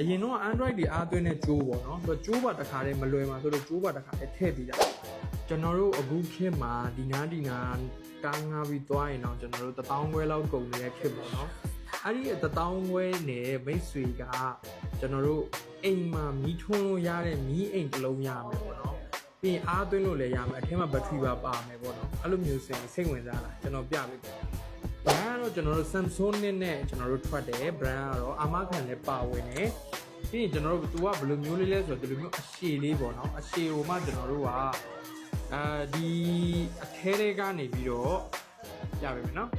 အရင်တော့ Android တွေအားသွင်းတဲ့ကြိုးပေါ့နော်သူကြိုးပါတစ်ခါတည်းမလွယ်မှာဆိုတော့ကြိုးပါတစ်ခါတည်းထည့်ပြီးတာကျွန်တော်တို့အခုခေတ်မှာဒီနားဒီနားကားငါပြီးသွားရင်တော့ကျွန်တော်တို့1000ခွဲလောက်ကုန်နေတဲ့ခေတ်ပေါ့နော်အဲ့ဒီ1000ခွဲနဲ့မိတ်ဆွေကကျွန်တော်တို့အိမ်မှာမီးထွန်းလို့ရတဲ့မီးအိမ်တစ်လုံးရမယ်ပေါ့နော်ပြီးရင်အားသွင်းလို့လည်းရမယ်အထက်မှာဘက်ထရီပါပါမယ်ပေါ့နော်အဲ့လိုမျိုးဆိုရင်စိတ်ဝင်စားလားကျွန်တော်ပြပေးတယ် brand ကတော့ကျွန်တော်တို့ Samsung နဲ့နဲ့ကျွန်တော်တို့ထွက်တယ် brand ကတော့အာမခံလည်းပါဝင်တယ်ပြီးရင်ကျွန်တော်တို့ तू ကဘယ်လိုမျိုးလေးလဲဆိုတော့ဒီလိုမျိုးအရှည်လေးပေါ့နော်အရှည်ဟိုမှကျွန်တော်တို့ကအဲဒီအထဲထဲကနေပြီးတော့ပြပေးမယ်နော်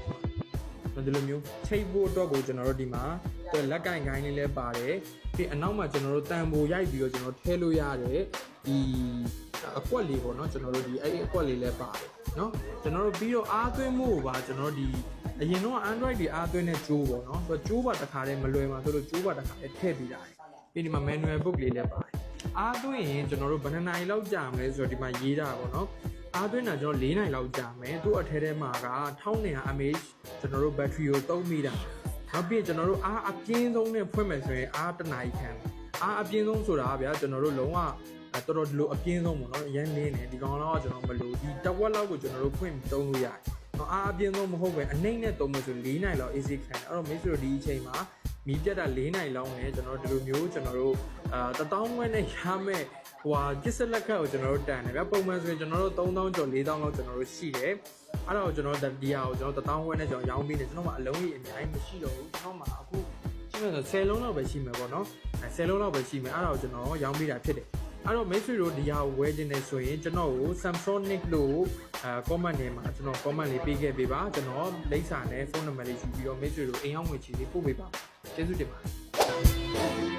ဒီလိုမျိုးချိတ်ဖို့အတွက်ကိုကျွန်တော်တို့ဒီမှာသူလက်ကင်ကိုင်းလေးလည်းပါတယ်ပြီးအနောက်မှာကျွန်တော်တို့တန်ဖိုရိုက်ပြီးတော့ကျွန်တော်ထည့်လို့ရတယ်ဒီအကွက်လေးပေါ့နော်ကျွန်တော်တို့ဒီအဲ့ဒီအကွက်လေးလည်းပါတယ်နော်ကျွန်တော်တို့ပြီးတော့အားသွင်းမှုကိုပါကျွန်တော်တို့ဒီ အရင်တော့ Android တွေအားသွင်းတဲ့ကြိုးပေါ့နော်သူကြိုးပါတစ်ခါတည်းမလွယ်မှာဆိုတော့ကြိုးပါတစ်ခါတည်းထည့်ပြီးတာပြီးဒီမှာ manual book လေးလည်းပါတယ်အားသွင်းရင်ကျွန်တော်တို့ဘယ်နှစ်နာရီလောက်ကြာမလဲဆိုတော့ဒီမှာရေးတာပေါ့နော်အားသွင်းတာကျွန်တော်၄နိုင်လောက်ကြာမယ်သူ့အထဲထဲမှာက1200 mAh ကျွန်တော်တို့ battery ကိုသုံးမိတာနောက်ပြီးကျွန်တော်တို့အားအပြင်းဆုံးနဲ့ဖွင့်မယ်ဆိုရင်အားတစ်နာရီခံအားအပြင်းဆုံးဆိုတာဗျာကျွန်တော်တို့လုံးဝအဲတော်တော်ဒီလိုအပြင်းဆုံးပေါ့နော်အရင်လင်းနေဒီကောင်တော့ကျွန်တော်မလို့ဒီတစ်ဝက်လောက်ကိုကျွန်တော်တို့ဖွင့်ပြီးသုံးလို့ရတယ်နော် အားအပြင်းဆုံးမဟုတ်ပဲအနှိမ့်နဲ့သုံးမယ်ဆို၄နိုင်လောက် easy ခံတယ်အဲ့တော့မိတ်ဆွေတို့ဒီအချိန်မှာမီးပြတ်တာ၄နိုင်လောက်နဲ့ကျွန်တော်တို့ဒီလိုမျိုးကျွန်တော်တို့အာတထောင်ဝက်နဲ့ရမယ်ဟိုဟာပစ္စလက်ခတ်ကိုကျွန်တော်တို့တန်တယ်ဗျပုံမှန်ဆိုရင်ကျွန်တော်တို့3000ကျော်4000လောက်ကျွန်တော်တို့ရှိတယ်အဲ့တော့ကျွန်တော်တို့ဒီဟာကိုကျွန်တော်တထောင်ဝက်နဲ့ကျွန်တော်ရောင်းပြီးနေကျွန်တော်မှအလုံးကြီးအများကြီးမရှိတော့ဘူးကျွန်တော်မှအခုရှိမယ်ဆို10လုံးလောက်ပဲရှိမယ်ပေါ့နော်အဲ10လုံးလောက်ပဲရှိမယ်အဲ့ဒါကိုကျွန်တော်ရောင်းပေးတာဖြစ်တယ် အဲ့တော့မိတ်ဆွေတို့ဒီဟာကိုဝယ်ခြင်းနေဆိုရင်ကျွန်တော်ကို Samsung လို့အဲ comment ထဲမှာကျွန်တော် comment လေးပေးခဲ့ပေးပါကျွန်တော်လိပ်စာနဲ့ဖုန်းနံပါတ်လေးယူပြီးတော့မိတ်ဆွေတို့အိမ်အောင်ဝင်ချီလေးပို့ပေးပါကျေးဇူးတင်ပါတယ်